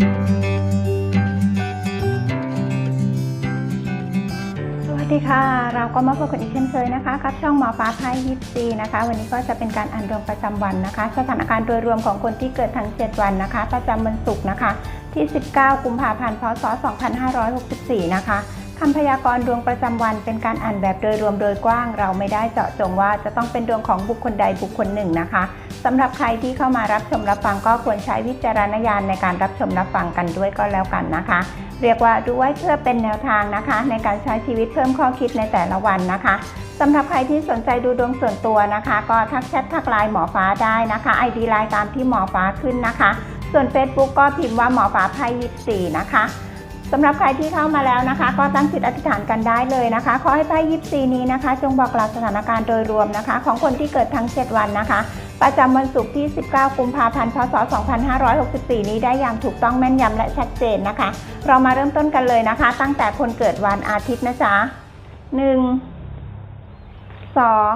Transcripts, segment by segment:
สวัสดีค่ะ เราก็มาพบกันอีกเช่นเคยนะคะกับช่องหมอฟ้าไพ่ยิปซีนะคะ วันนี้ก็จะเป็นการอ่านดวงประจำวันนะคะ สถานการณ์โดยรวมของคนที่เกิดทั้ง 7 วันนะคะ ประจำวันศุกร์นะคะ ที่ 19 กุมภาพันธ์ พศ 2564 นะคะ คำพยากรณ์ดวงประจำวันเป็นการอ่านแบบโดยรวมโดยกว้าง เราไม่ได้เจาะจงว่าจะต้องเป็นดวงของบุคคลใดบุคคลหนึ่งนะคะสำหรับใครที่เข้ามารับชมรับฟังก็ควรใช้วิจารณญาณในการรับชมรับฟังกันด้วยก็แล้วกันนะคะ เรียกว่าดูไว้เพื่อเป็นแนวทางนะคะ ในการใช้ชีวิตเพิ่มข้อคิดในแต่ละวันนะคะสำหรับใครที่สนใจดูดวงส่วนตัวนะคะ ก็ทักแชททักไลน์หมอฟ้าได้นะคะ ID ไลน์ตามที่หมอฟ้าขึ้นนะคะ ส่วน Facebook ก็พิมพ์ว่าหมอฟ้าไพ่ยิปซีนะคะ สำหรับใครที่เข้ามาแล้วนะคะ ก็ตั้งจิตอธิษฐานกันได้เลยนะคะ ขอให้ไพ่ยิปซีนี้นะคะ จงบอกกล่าวสถานการณ์โดยรวมนะคะ ของคนที่เกิดทั้ง 7 วันนะคะ ประจำวันศุกร์ที่ 19 กุมภาพันธ์ พศ 2564 นี้ได้อย่างถูกต้องแม่นยำและชัดเจนนะคะ เรามาเริ่มต้นกันเลยนะคะ ตั้งแต่คนเกิดวันอาทิตย์นะจ๊ะหนึ่งสอง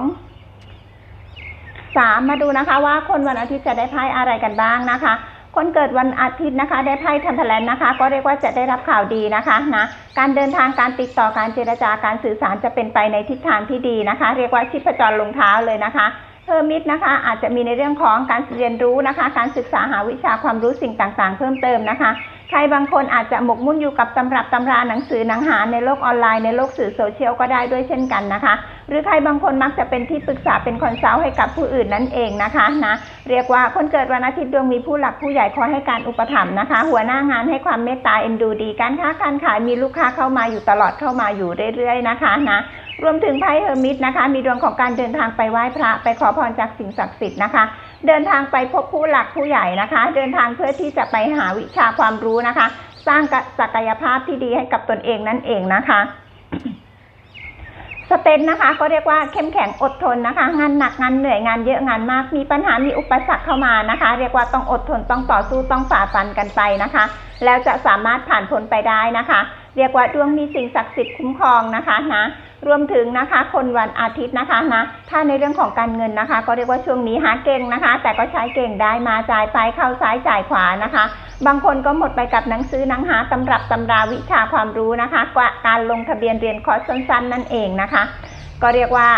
สามมาดูนะคะว่าคนวันอาทิตย์จะได้ไพ่อะไรกันบ้างนะคะ คนเกิดวันอาทิตย์นะคะ ได้ไพ่ทันทแลนนะคะ ก็เรียกว่าจะได้รับข่าวดีนะคะนะ การเดินทางการติดต่อการเจรจาการสื่อสารจะเป็นไปในทิศทางที่ดีนะคะ เรียกว่าชิพจรลงเท้าเลยนะคะเพิ่มมิตรนะคะอาจจะมีในเรื่องของการเรียนรู้นะคะ การศึกษาหาวิชาความรู้สิ่งต่างๆ เพิ่มเติมนะคะ ใครบางคนอาจจะหมกมุ่นอยู่กับตำรับตำราหนังสือหนังหาในโลกออนไลน์ในโลกสื่อโซเชียลก็ได้ด้วยเช่นกันนะคะ หรือใครบางคนมักจะเป็นที่ปรึกษาเป็นคอนซัลท์ให้กับผู้อื่นนั่นเองนะคะนะเรียกว่าคนเกิดวันอาทิตย์ดวงมีผู้หลักผู้ใหญ่คอยให้การอุปถัมภ์นะคะ หัวหน้างานให้ความเมตตาเอ็นดูดีการค้าการขายมีลูกค้าเข้ามาอยู่ตลอดเข้ามาอยู่เรื่อยๆนะคะนะรวมถึงไพ่เฮอร์มิตนะคะ มีดวงของการเดินทางไปไหว้พระไปขอพรจากสิ่งศักดิ์สิทธิ์นะคะ เดินทางไปพบผู้หลักผู้ใหญ่นะคะ เดินทางเพื่อที่จะไปหาวิชาความรู้นะคะ สร้างศักยภาพที่ดีให้กับตนเองนั่นเองนะคะสเตนนะคะก็เรียกว่าเข้มแข็งอดทนนะคะ งานหนักงานเหนื่อยงานเยอะงานมาก มีปัญหามีอุปสรรคเข้ามานะคะ เรียกว่าต้องอดทนต้องต่อสู้ต้องฝ่าฟันกันไปนะคะ แล้วจะสามารถผ่านพ้นไปได้นะคะ เรียกว่าดวงมีสิ่งศักดิ์สิทธิ์คุ้มครองนะคะนะ รวมถึงนะคะคนวันอาทิตย์นะคะนะถ้าในเรื่องของการเงินนะคะ ก็เรียกว่าช่วงนี้หาเก่งนะคะ แต่ก็ใช้เก่งได้มาจ่ายไปเข้าซ้ายจ่ายขวานะคะ บางคนก็หมดไปกับหนังสือหนังหาตำรับตำราวิชาความรู้นะคะกว่าการลงทะเบียนเรียนคอร์สสั้นๆ นั่นเองนะคะ ก็เรียกว่า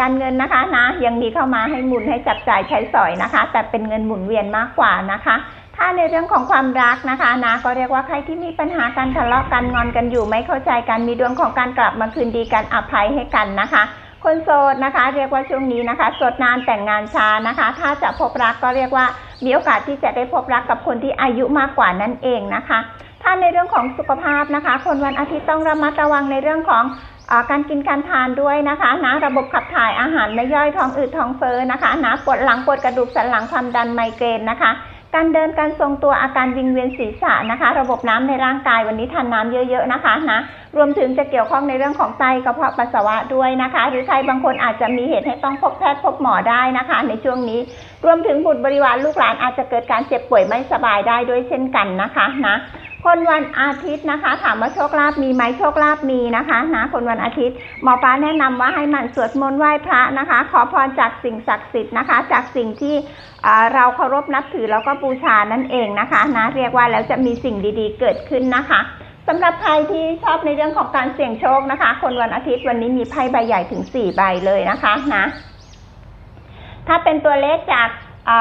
การเงินนะคะนะยังมีเข้ามาให้หมุนให้จับจ่ายใช้สอยนะคะ แต่เป็นเงินหมุนเวียนมากกว่านะคะ ถ้าในเรื่องของความรักนะคะนะก็เรียกว่าใครที่มีปัญหาการทะเลาะกันงอนกันอยู่ไม่เข้าใจกันมีดวงของการกลับมาคืนดีกันอภัยให้กันนะคะ คนโสดนะคะ เรียกว่าช่วงนี้นะคะโสดนานแต่งงานช้านะคะ ถ้าจะพบรักก็เรียกว่ามีโอกาสที่จะได้พบรักกับคนที่อายุมากกว่านั่นเองนะคะ ถ้าในเรื่องของสุขภาพนะคะ คนวันอาทิตย์ต้องระมัดระวังในเรื่องของอการกินการทานด้วยนะคะนะระบบขับถ่ายอาหารไม่ย่อยท้องอืดท้องเฟ้อนะคะนะปวดหลังปวดกระดูกสันหลังความดันไมเกรนนะคะ การเดินการทรงตัวอาการวิงเวียนศีรษะนะคะ ระบบน้ำในร่างกายวันนี้ทานน้ำเยอะ ๆนะคะนะรวมถึงจะเกี่ยวข้องในเรื่องของไตกระเพาะปัสสาวะด้วยนะคะ หรือใครบางคนอาจจะมีเหตุให้ต้องพบแพทย์พบหมอได้นะคะ ในช่วงนี้ รวมถึงบุตรบริวารลูกหลานอาจจะเกิดการเจ็บป่วยไม่สบายได้ด้วยเช่นกันนะคะนะคนวันอาทิตย์นะคะ ถามว่าโชคลาภมีไหมโชคลาภมีนะคะนะคนวันอาทิตย์หมอฟ้าแนะนำว่าให้มันสวดมนต์ไหว้พระนะคะ ขอพรจากสิ่งศักดิ์สิทธิ์นะคะ จากสิ่งที่เราเคารพนับถือแล้วก็บูชานั่นเองนะคะนะเรียกว่าแล้วจะมีสิ่งดีๆเกิดขึ้นนะคะสำหรับใครที่ชอบในเรื่องของการเสี่ยงโชคนะคะ คนวันอาทิตย์วันนี้มีไพ่ใบใหญ่ถึง 4 ใบเลยนะคะนะถ้าเป็นตัวเลขจาก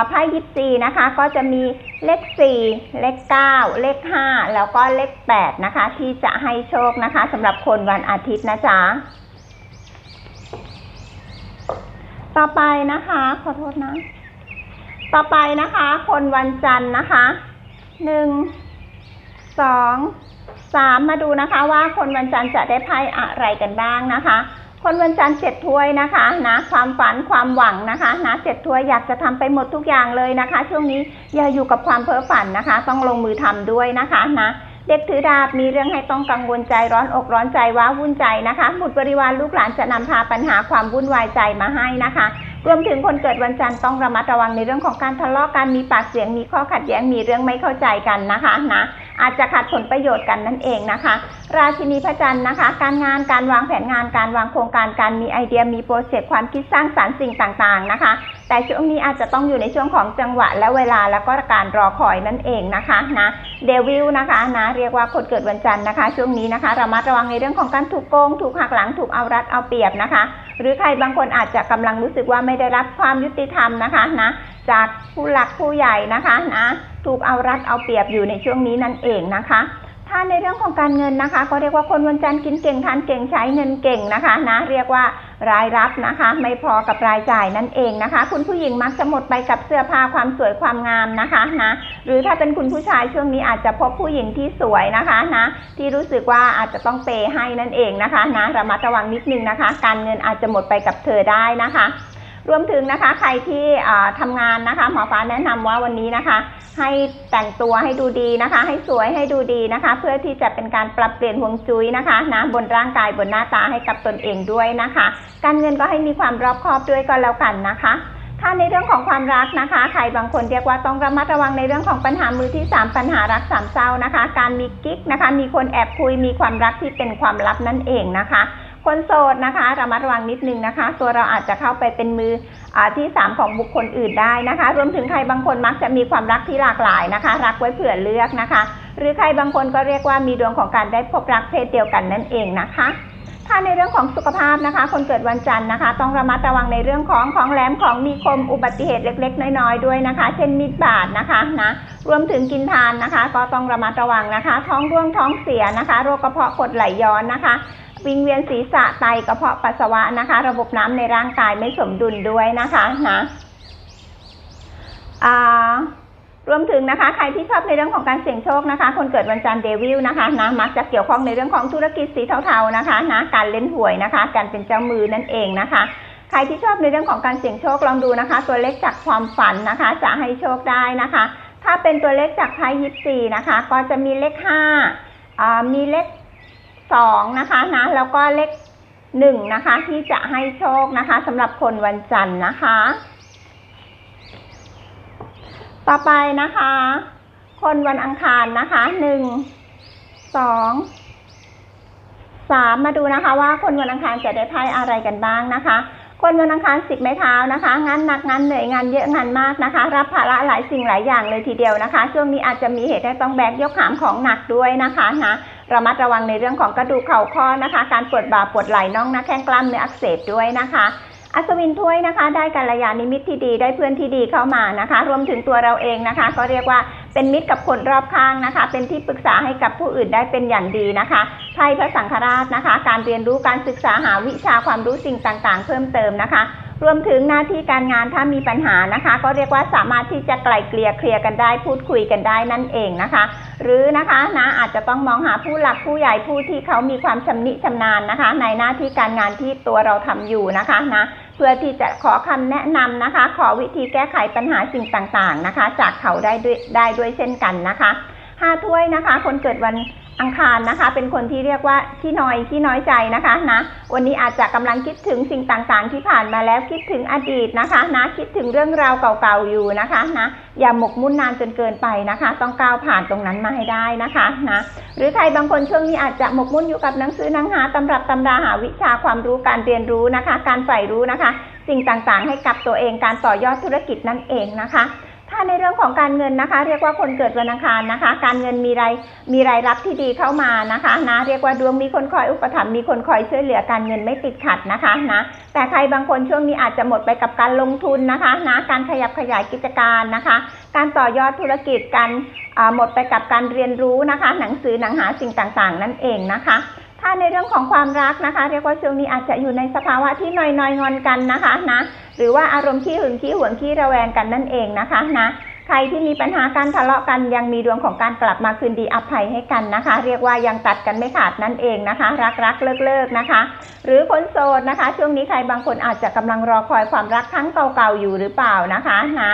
ไพ่ยิปซีนะคะ ก็จะมีเลข 4 เลข 9 เลข 5 แล้วก็เลข 8 นะคะ ที่จะให้โชคนะคะสำหรับคนวันอาทิตย์นะจ๊ะต่อไปนะคะ ขอโทษนะ ต่อไปนะคะ คนวันจันทร์นะคะ หนึ่ง สอง สาม มาดูนะคะว่าคนวันจันทร์จะได้ไพ่อะไรกันบ้างนะคะ คนวันจันทร์เจ็ดถ้วยนะคะนะความฝันความหวังนะคะนะเจ็ดถ้วยอยากจะทำไปหมดทุกอย่างเลยนะคะ ช่วงนี้อย่าอยู่กับความเพ้อฝันนะคะ ต้องลงมือทำด้วยนะคะนะเด็กถือดาบมีเรื่องให้ต้องกังวลใจร้อนอกร้อนใจว้าวุ่นใจนะคะบุตรบริวารลูกหลานจะนำพาปัญหาความวุ่นวายใจมาให้นะคะ รวมถึงคนเกิดวันจันทร์ต้องระมัดระวังในเรื่องของการทะเลาะกันมีปากเสียงมีข้อขัดแย้งมีเรื่องไม่เข้าใจกันนะคะนะ อาจจะขัดผลประโยชน์กันนั่นเองนะคะ ราชินีพระจันทร์นะคะ การงานการวางแผนงานการวางโครงการการมีไอเดียมีโปรเจกต์ความคิดสร้างสรรค์สิ่งต่างๆนะคะ แต่ช่วงนี้อาจจะต้องอยู่ในช่วงของจังหวะและเวลาแล้วก็การรอคอยนั่นเองนะคะนะเดวิลนะคะนะเรียกว่าคนเกิดวันจันทร์นะคะ ช่วงนี้นะคะระมัดระวังในเรื่องของการถูกโกงถูกหักหลังถูกเอารัดเอาเปรียบนะคะ หรือใครบางคนอาจจะกำลังรู้สึกว่าไม่ได้รับความยุติธรรมนะคะนะจากผู้หลักผู้ใหญ่นะคะนะ ถูกเอารัดเอาเปรียบอยู่ในช่วงนี้นั่นเองนะคะถ้าในเรื่องของการเงินนะคะ ก็เรียกว่าคนวันจันทร์กินเก่งทานเก่งใช้เงินเก่งนะคะนะเรียกว่ารายรับนะคะ ไม่พอกับรายจ่ายนั่นเองนะคะ คุณผู้หญิงมักจะหมดไปกับเสื้อผ้าความสวยความงามนะคะนะหรือถ้าเป็นคุณผู้ชายช่วงนี้อาจจะพบผู้หญิงที่สวยนะคะนะที่รู้สึกว่าอาจจะต้องเปย์ให้นั่นเองนะคะนะระมัดระวังนิดนึงนะคะ การเงินอาจจะหมดไปกับเธอได้นะคะ รวมถึงนะคะใครที่อ่าทำงานนะคะหมอฟ้าแนะนำว่าวันนี้นะคะ ให้แต่งตัวให้ดูดีนะคะ ให้สวยให้ดูดีนะคะ เพื่อที่จะเป็นการปรับเปลี่ยนฮวงจุ้ยนะคะนะบนร่างกายบนหน้าตาให้กับตนเองด้วยนะคะ การเงินก็ให้มีความรอบคอบด้วยก็แล้วกันนะคะถ้าในเรื่องของความรักนะคะใครบางคนเรียกว่าต้องระมัดระวังในเรื่องของปัญหามือที่ 3 ปัญหารักสามเศร้านะคะ การมีกิ๊กนะคะ มีคนแอบคุยมีความรักที่เป็นความลับนั่นเองนะคะ คนโสดนะคะระมัดระวังนิดนึงนะคะ ตัวเราอาจจะเข้าไปเป็นมืออที่ 3 ของบุคคลอื่นได้นะคะ รวมถึงใครบางคนมักจะมีความรักที่หลากหลายนะคะ รักไว้เผื่อเลือกนะคะ หรือใครบางคนก็เรียกว่ามีดวงของการได้พบรักเพศเดียวกันนั่นเองนะคะถ้าในเรื่องของสุขภาพนะคะ คนเกิดวันจันทร์นะคะ ต้องระมัดระวังในเรื่องของของแหลมของมีคมอุบัติเหตุเล็ก ๆ น้อยๆด้วยนะคะ เช่นมีดบาดนะคะนะรวมถึงกินทานนะคะ ก็ต้องระมัดระวังนะคะ ท้องร่วงท้องเสียนะคะ โรคกระเพาะกรดไหลย้อนนะคะ วิงเวียนศีรษะไตกระเพาะปัสสาวะนะคะ ระบบน้ำในร่างกายไม่สมดุลด้วยนะคะนะรวมถึงนะคะ ใครที่ชอบในเรื่องของการเสี่ยงโชคนะคะ คนเกิดวันจันทร์เดวิลนะคะนะมักจะเกี่ยวข้องในเรื่องของธุรกิจสีเทาๆนะคะนะการเล่นหวยนะคะ การเป็นเจ้ามือนั่นเองนะคะใครที่ชอบในเรื่องของการเสี่ยงโชคลองดูนะคะ ตัวเลขจากความฝันนะคะ จะให้โชคได้นะคะ ถ้าเป็นตัวเลขจากไพ่ยิปซีนะคะ ก็จะมีเลขห้ามีเลข สองนะคะนะแล้วก็เลขหนึ่งนะคะ ที่จะให้โชคนะคะสำหรับคนวันจันทร์นะคะ ต่อไปนะคะ คนวันอังคารนะคะหนึ่งสองสามมาดูนะคะว่าคนวันอังคารจะได้ไพ่อะไรกันบ้างนะคะ คนวันอังคารสิบไม้เท้านะคะ งานหนักงานเหนื่อยงานเยอะงานมากนะคะ รับภาระหลายสิ่งหลายอย่างเลยทีเดียวนะคะ ช่วงนี้อาจจะมีเหตุให้ต้องแบกยกหามของหนักด้วยนะคะนะ ระมัดระวังในเรื่องของกระดูกเข่าข้อนะคะ การปวดบ่าปวดไหล่น่องน้าแข้งกล้ามเนื้ออักเสบด้วยนะคะอัศวินถ้วยนะคะได้กัลยาณมิตรที่ดีได้เพื่อนที่ดีเข้ามานะคะ รวมถึงตัวเราเองนะคะ ก็เรียกว่าเป็นมิตรกับคนรอบข้างนะคะ เป็นที่ปรึกษาให้กับผู้อื่นได้เป็นอย่างดีนะคะไพ่พระสังฆราชนะคะ การเรียนรู้การศึกษาหาวิชาความรู้สิ่งต่างๆ เพิ่มเติมนะคะ รวมถึงหน้าที่การงานถ้ามีปัญหานะคะ ก็เรียกว่าสามารถที่จะไกล่เกลี่ยเคลียร์กันได้ พูดคุยกันได้นั่นเองนะคะ หรือนะคะนะอาจจะต้องมองหาผู้หลักผู้ใหญ่ผู้ที่เขามีความชำนิชำนาญนะคะ ในหน้าที่การงานที่ตัวเราทำอยู่นะคะนะเพื่อที่จะขอคำแนะนำนะคะ ขอวิธีแก้ไขปัญหาสิ่งต่างๆนะคะ จากเขาได้ด้วยได้ด้วยเช่นกันนะคะห้าถ้วยนะคะ คนเกิดวัน อังคารนะคะ เป็นคนที่เรียกว่าขี้น้อยขี้น้อยใจนะคะนะวันนี้อาจจะกำลังคิดถึงสิ่งต่างๆ ที่ผ่านมาแล้วคิดถึงอดีตนะคะนะคิดถึงเรื่องราวเก่าๆอยู่นะคะนะอย่าหมกมุ่นนานจนเกินไปนะคะ ต้องก้าวผ่านตรงนั้นมาให้ได้นะคะนะหรือใครบางคนช่วงนี้อาจจะหมกมุ่นอยู่กับหนังสือหนังหาตำรับตำราหาวิชาความรู้การเรียนรู้นะคะ การใฝ่รู้นะคะ สิ่งต่างๆ ให้กับตัวเองการต่อยอดธุรกิจนั่นเองนะคะ ถ้าในเรื่องของการเงินนะคะ เรียกว่าคนเกิดวันอังคารนะคะ การเงินมีรายมีรายรับที่ดีเข้ามานะคะนะเรียกว่าดวงมีคนคอยอุปถัมภ์มีคนคอยช่วยเหลือการเงินไม่ติดขัดนะคะนะแต่ใครบางคนช่วงนี้อาจจะหมดไปกับการลงทุนนะคะนะการขยับขยายกิจการนะคะ การต่อยอดธุรกิจการหมดไปกับการเรียนรู้นะคะ หนังสือหนังหาสิ่งต่างๆ นั่นเองนะคะ ถ้าในเรื่องของความรักนะคะ เรียกว่าช่วงนี้อาจจะอยู่ในสภาวะที่นอยนอยงอนกันนะคะนะหรือว่าอารมณ์ขี้หึงขี้หวงขี้ระแวงกันนั่นเองนะคะนะใครที่มีปัญหาการทะเลาะกันยังมีดวงของการกลับมาคืนดีอภัยให้กันนะคะ เรียกว่ายังตัดกันไม่ขาดนั่นเองนะคะ รักรักเลิกเลิกนะคะ หรือคนโสดนะคะ ช่วงนี้ใครบางคนอาจจะกำลังรอคอยความรักครั้งเก่าๆอยู่หรือเปล่านะคะนะ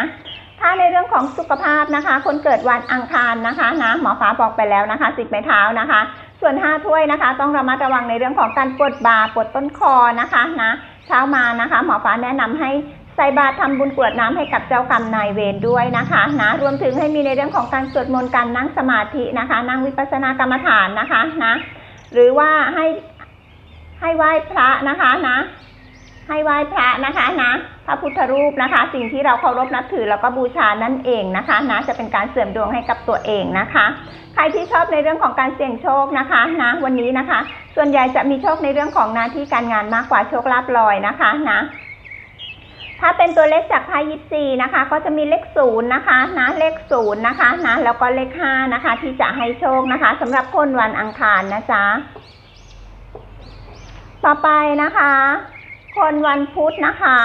ถ้าในเรื่องของสุขภาพนะคะ คนเกิดวันอังคารนะคะนะหมอฟ้าบอกไปแล้วนะคะสิบไม้เท้านะคะ ส่วนห้าถ้วยนะคะ ต้องระมัดระวังในเรื่องของการปวดบ่าปวดต้นคอนะคะนะเช้ามานะคะ หมอฟ้าแนะนำให้ใส่บาตรทำบุญกรวดน้ำให้กับเจ้ากรรมนายเวรด้วยนะคะนะรวมถึงให้มีในเรื่องของการสวดมนต์การนั่งสมาธินะคะ นั่งวิปัสสนากรรมฐานนะคะนะหรือว่าให้ให้ไหว้พระนะคะนะ ให้ไหว้พระนะคะนะพระพุทธรูปนะคะ สิ่งที่เราเคารพนับถือแล้วก็บูชานั่นเองนะคะนะจะเป็นการเสริมดวงให้กับตัวเองนะคะ ใครที่ชอบในเรื่องของการเสี่ยงโชคนะคะนะวันนี้นะคะ ส่วนใหญ่จะมีโชคในเรื่องของหน้าที่การงานมากกว่าโชคลาภลอยนะคะนะถ้าเป็นตัวเลขจากไพ่ยิปซีนะคะ ก็จะมีเลขศูนย์นะคะนะเลขศูนย์นะคะนะแล้วก็เลขห้านะคะ ที่จะให้โชคนะคะสำหรับคนวันอังคารนะจ๊ะต่อไปนะคะ คนวันพุธนะคะ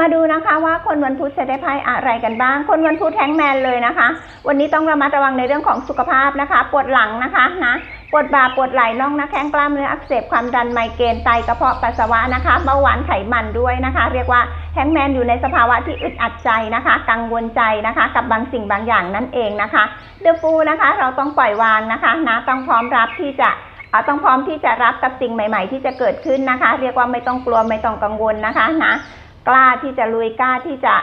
มาดูนะคะว่าคนวันพุธจะได้ไพ่อะไรกันบ้าง คนวันพุธแฮงแมนเลยนะคะ วันนี้ต้องระมัดระวังในเรื่องของสุขภาพนะคะ ปวดหลังนะคะนะปวดบ่าปวดไหล่น่องนะแข้งกล้ามเนื้ออักเสบความดันไมเกรนไตกระเพาะปัสสาวะนะคะเบาหวานไขมันด้วยนะคะ เรียกว่าแฮงแมนอยู่ในสภาวะที่อึดอัดใจนะคะ กังวลใจนะคะ กับบางสิ่งบางอย่างนั่นเองนะคะเดอฟูนะคะ เราต้องปล่อยวางนะคะนะต้องพร้อมรับที่จะ ต้องพร้อมที่จะรับกับสิ่งใหม่ ๆ ที่จะเกิดขึ้นนะคะ เรียกว่าไม่ต้องกลัวไม่ต้องกังวลนะคะนะ กล้าที่จะลุยกล้าที่จะ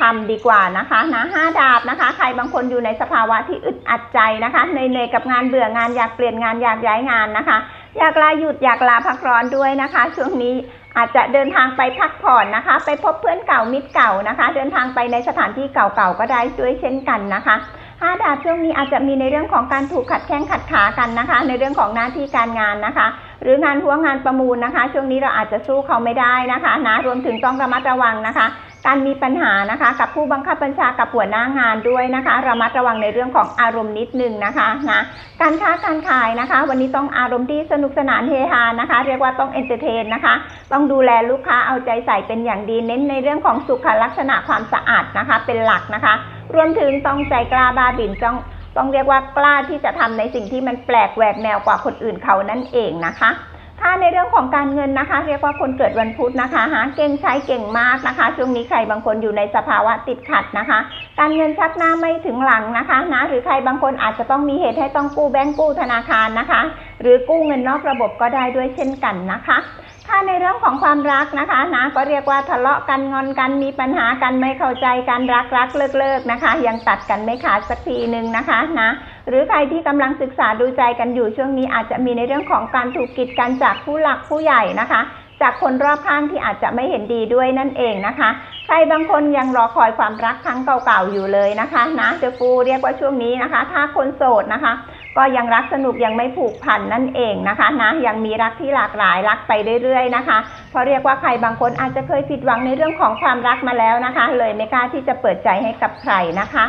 ทำดีกว่านะคะนะห้าดาบนะคะ ใครบางคนอยู่ในสภาวะที่อึดอัดใจนะคะเหนื่อยๆกับงานเบื่องานอยากเปลี่ยนงานอยากย้ายงานนะคะ อยากลาหยุดอยากลาพักร้อนด้วยนะคะ ช่วงนี้อาจจะเดินทางไปพักผ่อนนะคะ ไปพบเพื่อนเก่ามิตรเก่านะคะ เดินทางไปในสถานที่เก่าๆก็ได้ด้วยเช่นกันนะคะ ห้าดาบช่วงนี้อาจจะมีในเรื่องของการถูกขัดแข้งขัดขากันนะคะ ในเรื่องของหน้าที่การงานนะคะ หรืองานหัวงานประมูลนะคะ ช่วงนี้เราอาจจะสู้เขาไม่ได้นะคะนะรวมถึงต้องระมัดระวังนะคะ การมีปัญหานะคะ กับผู้บังคับบัญชากับหัวหน้างานด้วยนะคะระมัดระวังในเรื่องของอารมณ์นิดนึงนะคะนะการค้าการขายนะคะ วันนี้ต้องอารมณ์ที่สนุกสนานเฮฮานะคะ เรียกว่าต้องเอนเตอร์เทนนะคะ ต้องดูแลลูกค้าเอาใจใส่เป็นอย่างดีเน้นในเรื่องของสุขลักษณะความสะอาดนะคะ เป็นหลักนะคะ รวมถึงต้องใจกล้าบ้าบิ่นจ้องต้องเรียกว่ากล้าที่จะทำในสิ่งที่มันแปลกแหวกแนวกว่าคนอื่นเขานั่นเองนะคะ ถ้าในเรื่องของการเงินนะคะ เรียกว่าคนเกิดวันพุธนะคะหาเก่งใช้เก่งมากนะคะ ช่วงนี้ใครบางคนอยู่ในสภาวะติดขัดนะคะ การเงินชักหน้าไม่ถึงหลังนะคะนะหรือใครบางคนอาจจะต้องมีเหตุให้ต้องกู้แบงก์กู้ธนาคารนะคะ หรือกู้เงินนอกระบบก็ได้ด้วยเช่นกันนะคะ ถ้าในเรื่องของความรักนะคะนะก็เรียกว่าทะเลาะกันงอนกันมีปัญหากันไม่เข้าใจกันรักรักเลิกเลิกนะคะ ยังตัดกันไม่ขาดสักทีหนึ่งนะคะนะหรือใครที่กำลังศึกษาดูใจกันอยู่ช่วงนี้อาจจะมีในเรื่องของการถูกกีดกันจากผู้หลักผู้ใหญ่นะคะ จากคนรอบข้างที่อาจจะไม่เห็นดีด้วยนั่นเองนะคะ ใครบางคนยังรอคอยความรักครั้งเก่าๆอยู่เลยนะคะนะเดฟูเรียกว่าช่วงนี้นะคะ ถ้าคนโสดนะคะ ก็ยังรักสนุกยังไม่ผูกพันนั่นเองนะคะนะยังมีรักที่หลากหลายรักไปเรื่อยๆนะคะเพราะเรียกว่าใครบางคนอาจจะเคยผิดหวังในเรื่องของความรักมาแล้วนะคะ เลยไม่กล้าที่จะเปิดใจให้กับใครนะคะ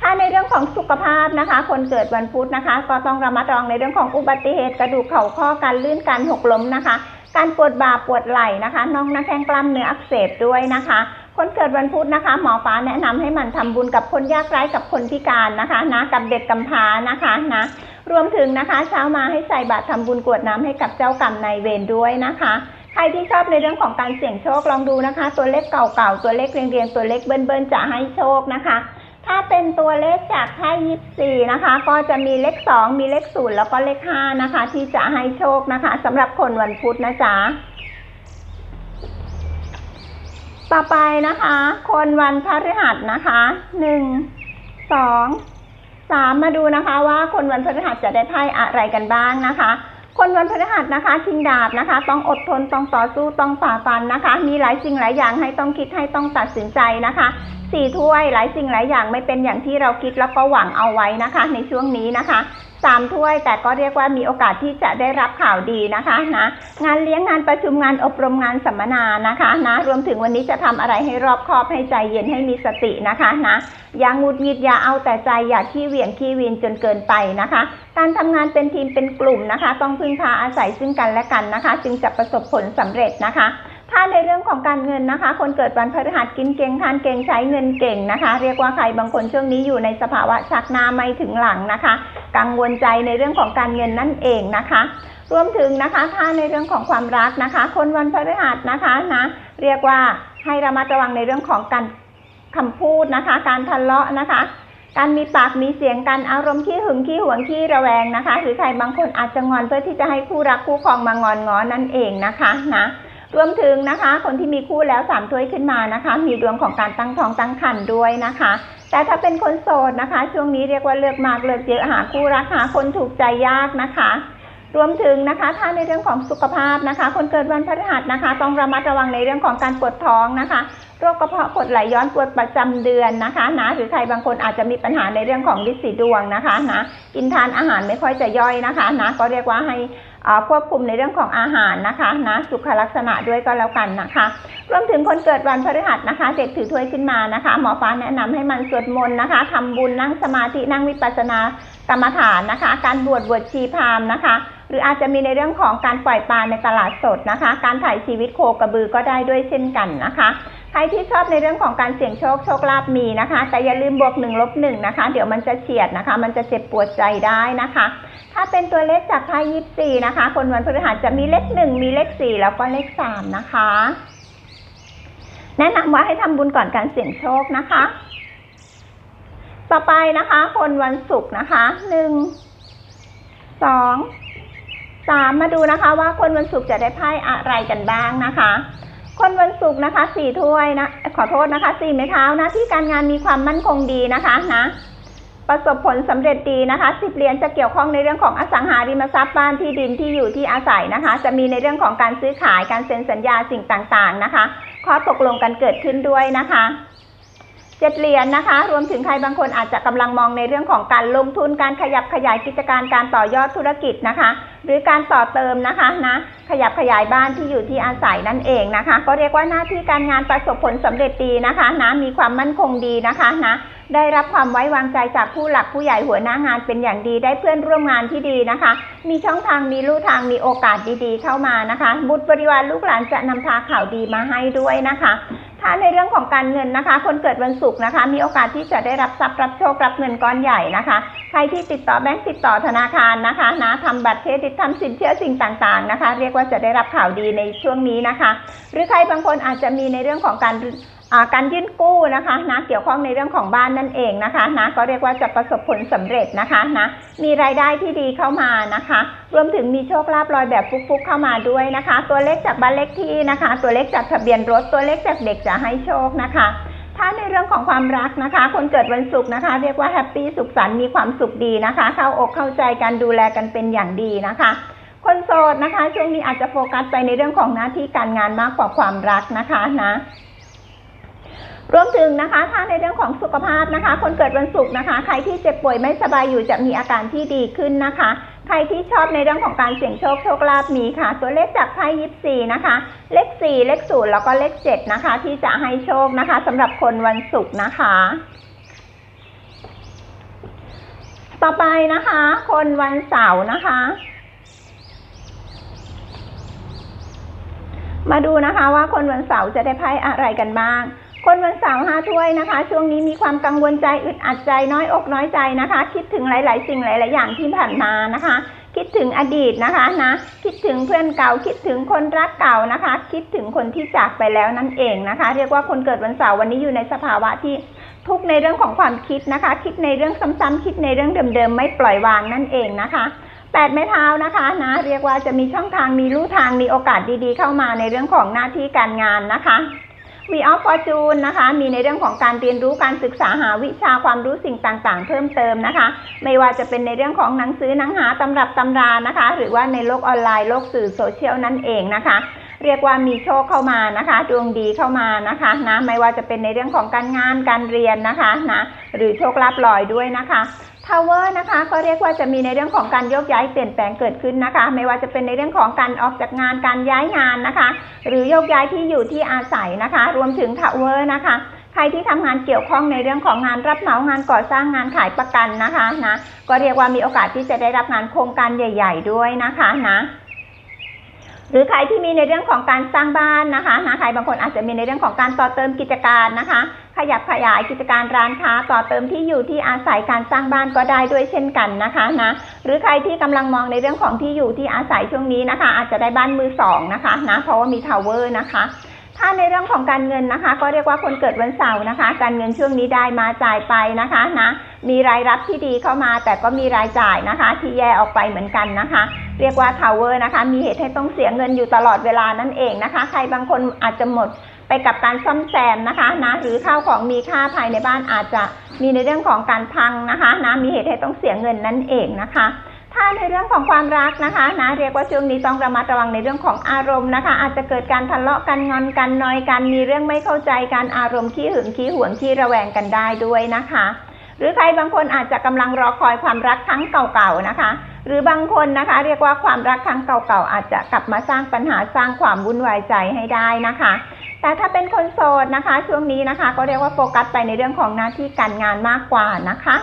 ถ้าในเรื่องของสุขภาพนะคะ คนเกิดวันพุธนะคะ ก็ต้องระมัดระวังในเรื่องของอุบัติเหตุกระดูกเข่าข้อการลื่นการหกล้มนะคะ การปวดบ่าปวดไหล่นะคะน่องน้าแข้งกล้ามเนื้ออักเสบด้วยนะคะ คนเกิดวันพุธนะคะ หมอฟ้าแนะนำให้มันทำบุญกับคนยากไร้กับคนพิการนะคะนะกับเด็กกำพร้านะคะนะ รวมถึงนะคะ เช้ามาให้ใส่บาตรทำบุญกรวดน้ำให้กับเจ้ากรรมนายเวรด้วยนะคะ ใครที่ชอบในเรื่องของการเสี่ยงโชคลองดูนะคะ ตัวเลขเก่าๆ ตัวเลขเรียงๆ ตัวเลขเบิ้ลๆจะให้โชคนะคะ ถ้าเป็นตัวเลขจากไพ่ยิปซีนะคะ ก็จะมีเลขสองมีเลขศูนย์แล้วก็เลขห้านะคะ ที่จะให้โชคนะคะสำหรับคนวันพุธนะจ๊ะต่อไปนะคะ คนวันพฤหัสนะคะหนึ่งสอง สามมาดูนะคะว่าคนวันพฤหัสจะได้ไพ่อะไรกันบ้างนะคะ คนวันพฤหัสนะคะคิงดาบนะคะ ต้องอดทนต้องต่อสู้ต้องฝ่าฟันนะคะ มีหลายสิ่งหลายอย่างให้ต้องคิดให้ต้องตัดสินใจนะคะสี่ถ้วยหลายสิ่งหลายอย่างไม่เป็นอย่างที่เราคิดแล้วก็หวังเอาไว้นะคะ ในช่วงนี้นะคะ สามถ้วย แต่ก็เรียกว่ามีโอกาสที่จะได้รับข่าวดีนะคะนะงานเลี้ยงงานประชุมงานอบรมงานสัมมนานะคะนะรวมถึงวันนี้จะทำอะไรให้รอบคอบให้ใจเย็นให้มีสตินะคะนะอย่างุดหงิดอย่าเอาแต่ใจอย่าขี้เหวี่ยงขี้วินจนเกินไปนะคะ การทำงานเป็นทีมเป็นกลุ่มนะคะ ต้องพึ่งพาอาศัยซึ่งกันและกันนะคะ จึงจะประสบผลสำเร็จนะคะ ถ้าในเรื่องของการเงินนะคะ คนเกิดวันพฤหัสกินเก่งทานเก่งใช้เงินเก่งนะคะ เรียกว่าใครบางคนช่วงนี้อยู่ในสภาวะชักหน้าไม่ถึงหลังนะคะ กังวลใจในเรื่องของการเงินนั่นเองนะคะ รวมถึงนะคะถ้าในเรื่องของความรักนะคะ คนวันพฤหัสนะคะนะเรียกว่าให้ระมัดระวังในเรื่องของการคำพูดนะคะ การทะเลาะนะคะการมีปากมีเสียงกันอารมณ์ขี้หึงขี้หวงขี้ระแวงนะคะ หรือใครบางคนอาจจะงอนเพื่อที่จะให้คู่รักคู่ครองมางอนง้อนั่นเองนะคะนะ รวมถึงนะคะ คนที่มีคู่แล้วสามถ้วยขึ้นมานะคะ มีดวงของการตั้งท้องตั้งครรภ์ด้วยนะคะ แต่ถ้าเป็นคนโสดนะคะ ช่วงนี้เรียกว่าเลือกมากเลือกเยอะหาคู่รักหาคนถูกใจยากนะคะ รวมถึงนะคะ ถ้าในเรื่องของสุขภาพนะคะ คนเกิดวันพฤหัสนะคะ ต้องระมัดระวังในเรื่องของการปวดท้องนะคะ โรคกระเพาะกรดไหลย้อนปวดประจำเดือนนะคะนะหรือใครบางคนอาจจะมีปัญหาในเรื่องของลินสีดวงนะคะนะกินทานอาหารไม่ค่อยจะย่อยนะคะนะก็เรียกว่าให้ ควบคุมในเรื่องของอาหารนะคะนะสุขลักษณะด้วยก็แล้วกันนะคะรวมถึงคนเกิดวันพฤหัสนะคะ เด็กถือถ้วยขึ้นมานะคะ หมอฟ้าแนะนำให้มันสวดมนต์นะคะทำบุญนั่งสมาธินั่งวิปัสสนากรรมฐานนะคะ การบวชบวชชีพามนะคะ หรืออาจจะมีในเรื่องของการปล่อยปลาในตลาดสดนะคะ การถ่ายชีวิตโคกระบือก็ได้ด้วยเช่นกันนะคะ ใครที่ชอบในเรื่องของการเสี่ยงโชคโชคลาภมีนะคะ แต่อย่าลืมบวกหนึ่งลบหนึ่งนะคะ เดี๋ยวมันจะเฉียดนะคะ มันจะเจ็บปวดใจได้นะคะ ถ้าเป็นตัวเลขจากไพ่ยิปซีนะคะ คนวันพฤหัสจะมีเลขหนึ่งมีเลขสี่แล้วก็เลขสามนะคะ แนะนำว่าให้ทำบุญก่อนการเสี่ยงโชคนะคะ ต่อไปนะคะ คนวันศุกร์นะคะหนึ่งสองสามมาดูนะคะ ว่าคนวันศุกร์จะได้ไพ่อะไรกันบ้างนะคะ คนวันศุกร์นะคะสี่ถ้วยนะ ขอโทษนะคะสี่ไม้เท้านะ ที่การงานมีความมั่นคงดีนะคะนะประสบผลสำเร็จดีนะคะสิบเหรียญจะเกี่ยวข้องในเรื่องของอสังหาริมทรัพย์บ้านที่ดินที่อยู่ที่อาศัยนะคะ จะมีในเรื่องของการซื้อขายการเซ็นสัญญาสิ่งต่างๆนะคะ ข้อตกลงกันเกิดขึ้นด้วยนะคะ เจ็ดเหรียญนะคะ รวมถึงใครบางคนอาจจะกำลังมองในเรื่องของการลงทุนการขยับขยายกิจการการต่อยอดธุรกิจนะคะ หรือการต่อเติมนะคะนะขยับขยายบ้านที่อยู่ที่อาศัยนั่นเองนะคะ ก็เรียกว่าหน้าที่การงานประสบผลสำเร็จดีนะคะนะมีความมั่นคงดีนะคะนะได้รับความไว้วางใจจากผู้หลักผู้ใหญ่หัวหน้างานเป็นอย่างดีได้เพื่อนร่วมงานที่ดีนะคะ มีช่องทางมีลู่ทางมีโอกาสดีๆ เข้ามานะคะบุตรบริวารลูกหลานจะนำพาข่าวดีมาให้ด้วยนะคะ ถ้าในเรื่องของการเงินนะคะ คนเกิดวันศุกร์นะคะ มีโอกาสที่จะได้รับทรัพย์รับโชครับเงินก้อนใหญ่นะคะ ใครที่ติดต่อแบงก์ติดต่อธนาคารนะคะนะทำบัตรเครดิตทำสินเชื่อสิ่งต่างๆนะคะ เรียกว่าจะได้รับข่าวดีในช่วงนี้นะคะ หรือใครบางคนอาจจะมีในเรื่องของการ การยื่นกู้นะคะนะเกี่ยวข้องในเรื่องของบ้านนั่นเองนะคะนะก็เรียกว่าจะประสบผลสำเร็จนะคะนะมีรายได้ที่ดีเข้ามานะคะ รวมถึงมีโชคลาภลอยแบบฟุกๆเข้ามาด้วยนะคะ ตัวเลขจากบ้านเลขที่นะคะ ตัวเลขจากทะเบียนรถตัวเลขจากเด็กจะให้โชคนะคะถ้าในเรื่องของความรักนะคะ คนเกิดวันศุกร์นะคะ เรียกว่าแฮปปี้สุขสันต์มีความสุขดีนะคะ เข้าอกเข้าใจกันดูแลกันเป็นอย่างดีนะคะ คนโสดนะคะช่วงนี้อาจจะโฟกัสไปในเรื่องของหน้าที่การงานมากกว่าความรักนะคะนะ รวมถึงนะคะ ถ้าในเรื่องของสุขภาพนะคะ คนเกิดวันศุกร์นะคะ ใครที่เจ็บป่วยไม่สบายอยู่จะมีอาการที่ดีขึ้นนะคะ ใครที่ชอบในเรื่องของการเสี่ยงโชคโชคลาภมีค่ะ ตัวเลขจากไพ่ยิปซีนะคะ เลขสี่เลขศูนย์แล้วก็เลขเจ็ดนะคะ ที่จะให้โชคนะคะสำหรับคนวันศุกร์นะคะ ต่อไปนะคะ คนวันเสาร์นะคะมาดูนะคะว่าคนวันเสาร์จะได้ไพ่อะไรกันบ้าง คนวันเสาร์ห้าถ้วยนะคะ ช่วงนี้มีความกังวลใจอึดอัดใจน้อยอกน้อยใจนะคะ คิดถึงหลาย ๆ สิ่งหลาย ๆ อย่างที่ผ่านมานะคะ คิดถึงอดีตนะคะนะคิดถึงเพื่อนเก่าคิดถึงคนรักเก่านะคะ คิดถึงคนที่จากไปแล้วนั่นเองนะคะ เรียกว่าคนเกิดวันเสาร์วันนี้อยู่ในสภาวะที่ทุกในเรื่องของความคิดนะคะ คิดในเรื่องซ้ำๆคิดในเรื่องเดิมๆไม่ปล่อยวางนั่นเองนะคะแปดไม้เท้านะคะนะเรียกว่าจะมีช่องทางมีลู่ทางมีโอกาสดีๆ เข้ามาในเรื่องของหน้าที่การงานนะคะ วีออฟฟอร์จูนนะคะ มีในเรื่องของการเรียนรู้การศึกษาหาวิชาความรู้สิ่งต่างๆ เพิ่มเติมนะคะ ไม่ว่าจะเป็นในเรื่องของหนังสือหนังหาตำรับตำรานะคะ หรือว่าในโลกออนไลน์โลกสื่อโซเชียลนั่นเองนะคะ เรียกว่ามีโชคเข้ามานะคะดวงดีเข้ามานะคะนะไม่ว่าจะเป็นในเรื่องของการงานการเรียนนะคะนะหรือโชคลาภลอยด้วยนะคะ ทาวเวอร์นะคะก็เรียกว่าจะมีในเรื่องของการโยกย้ายเปลี่ยนแปลงเกิดขึ้นนะคะ ไม่ว่าจะเป็นในเรื่องของการออกจากงานการย้ายงานนะคะ หรือโยกย้ายที่อยู่ที่อาศัยนะคะ รวมถึงทาวเวอร์นะคะใครที่ทำงานเกี่ยวข้องในเรื่องของงานรับเหมางานก่อสร้างงานขายประกันนะคะนะก็เรียกว่ามีโอกาสที่จะได้รับงานโครงการใหญ่ ๆ ด้วยนะคะนะ หรือใครที่มีในเรื่องของการสร้างบ้านนะคะนะใครบางคนอาจจะมีในเรื่องของการต่อเติมกิจการนะคะ ขยับขยายกิจการร้านค้าต่อเติมที่อยู่ที่อาศัยการสร้างบ้านก็ได้ด้วยเช่นกันนะคะนะหรือใครที่กำลังมองในเรื่องของที่อยู่ที่อาศัยช่วงนี้นะคะ อาจจะได้บ้านมือสองนะคะนะเพราะว่ามีทาวเวอร์นะคะ ถ้าในเรื่องของการเงินนะคะ ก็เรียกว่าคนเกิดวันเสาร์นะคะ การเงินช่วงนี้ได้มาจ่ายไปนะคะนะมีรายรับที่ดีเข้ามา แต่ก็มีรายจ่ายนะคะ ที่แย่ออกไปเหมือนกันนะคะ เรียกว่าทาวเวอร์นะคะ มีเหตุให้ต้องเสียเงินอยู่ตลอดเวลานั่นเองนะคะ ใครบางคนอาจจะหมดไปกับการซ่อมแซมนะคะนะหรือข้าวของมีค่าภายในบ้านอาจจะมีในเรื่องของการพังนะคะนะมีเหตุให้ต้องเสียเงินนั่นเองนะคะ ถ้าในเรื่องของความรักนะคะนะเรียกว่าช่วงนี้ต้องระมัดระวังในเรื่องของอารมณ์นะคะ อาจจะเกิดการทะเลาะกันงอนกันนอยกันมีเรื่องไม่เข้าใจกันอารมณ์ขี้หึงขี้หวงขี้ระแวงกันได้ด้วยนะคะ หรือใครบางคนอาจจะกำลังรอคอยความรักครั้งเก่าๆนะคะ หรือบางคนนะคะ เรียกว่าความรักครั้งเก่าๆอาจจะกลับมาสร้างปัญหาสร้างความวุ่นวายใจให้ได้นะคะแต่ถ้าเป็นคนโสดนะคะ ช่วงนี้นะคะ ก็เรียกว่าโฟกัสไปในเรื่องของหน้าที่การงานมากกว่านะคะ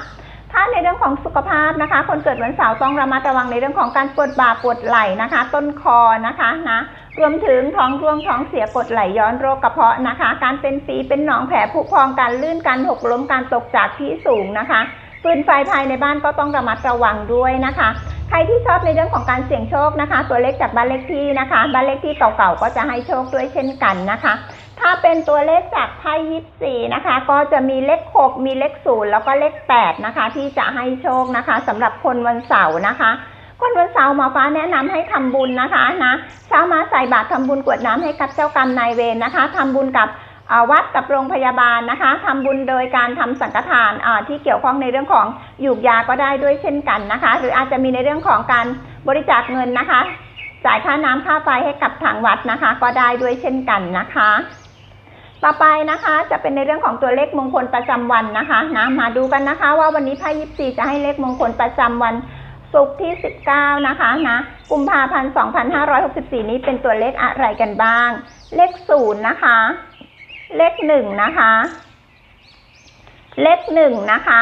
ถ้าในเรื่องของสุขภาพนะคะ คนเกิดวันเสาร์ต้องระมัดระวังในเรื่องของการปวดบ่าปวดไหล่นะคะ ต้นคอนะคะนะรวมถึงท้องร่วงท้องเสียกดไหลย้อนโรคกระเพาะนะคะ การเป็นฝีเป็นหนองแผลผุพองการลื่นการหกล้มการตกจากที่สูงนะคะฟืนไฟภายในบ้านก็ต้องระมัดระวังด้วยนะคะ ใครที่ชอบในเรื่องของการเสี่ยงโชคนะคะ ตัวเลขจากบ้านเลขที่นะคะบ้านเลขที่เก่าๆก็จะให้โชคด้วยเช่นกันนะคะ ถ้าเป็นตัวเลขจากไพ่ยิปซีนะคะ ก็จะมีเลข6มีเลข0แล้วก็เลข8นะคะ ที่จะให้โชคนะคะสำหรับคนวันเสาร์นะคะคนวันเสาร์หมอฟ้าแนะนำให้ทำบุญนะคะนะเช้ามาใส่บาตรทำบุญกวดน้ำให้กับเจ้ากรรมนายเวรนะคะทำบุญกับ วัดกับโรงพยาบาลนะคะทำบุญโดยการทำสังฆทานที่เกี่ยวข้องในเรื่องของหยูกยาก็ได้ด้วยเช่นกันนะคะ หรืออาจจะมีในเรื่องของการบริจาคเงินนะคะ จ่ายค่าน้ำค่าไฟให้กับทางวัดนะคะ ก็ได้ด้วยเช่นกันนะคะ ต่อไปนะคะจะเป็นในเรื่องของตัวเลขมงคลประจำวันนะคะนะมาดูกันนะคะ ว่าวันนี้ไพ่ยิปซีจะให้เลขมงคลประจำวันศุกร์ที่ 19 นะคะนะกุมภาพันธ์ 2564 นี้เป็นตัวเลขอะไรกันบ้าง เลขศูนย์นะคะ เลขหนึ่งนะคะ เลขหนึ่งนะคะ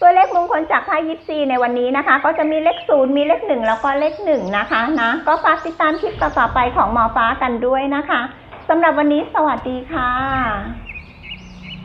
ตัวเลขมงคลจากไพ่ยิปซีในวันนี้นะคะ ก็จะมีเลขศูนย์มีเลขหนึ่งแล้วก็เลขหนึ่งนะคะนะก็ฝากติดตามคลิปต่อๆไปของหมอฟ้ากันด้วยนะคะสำหรับวันนี้สวัสดีค่ะ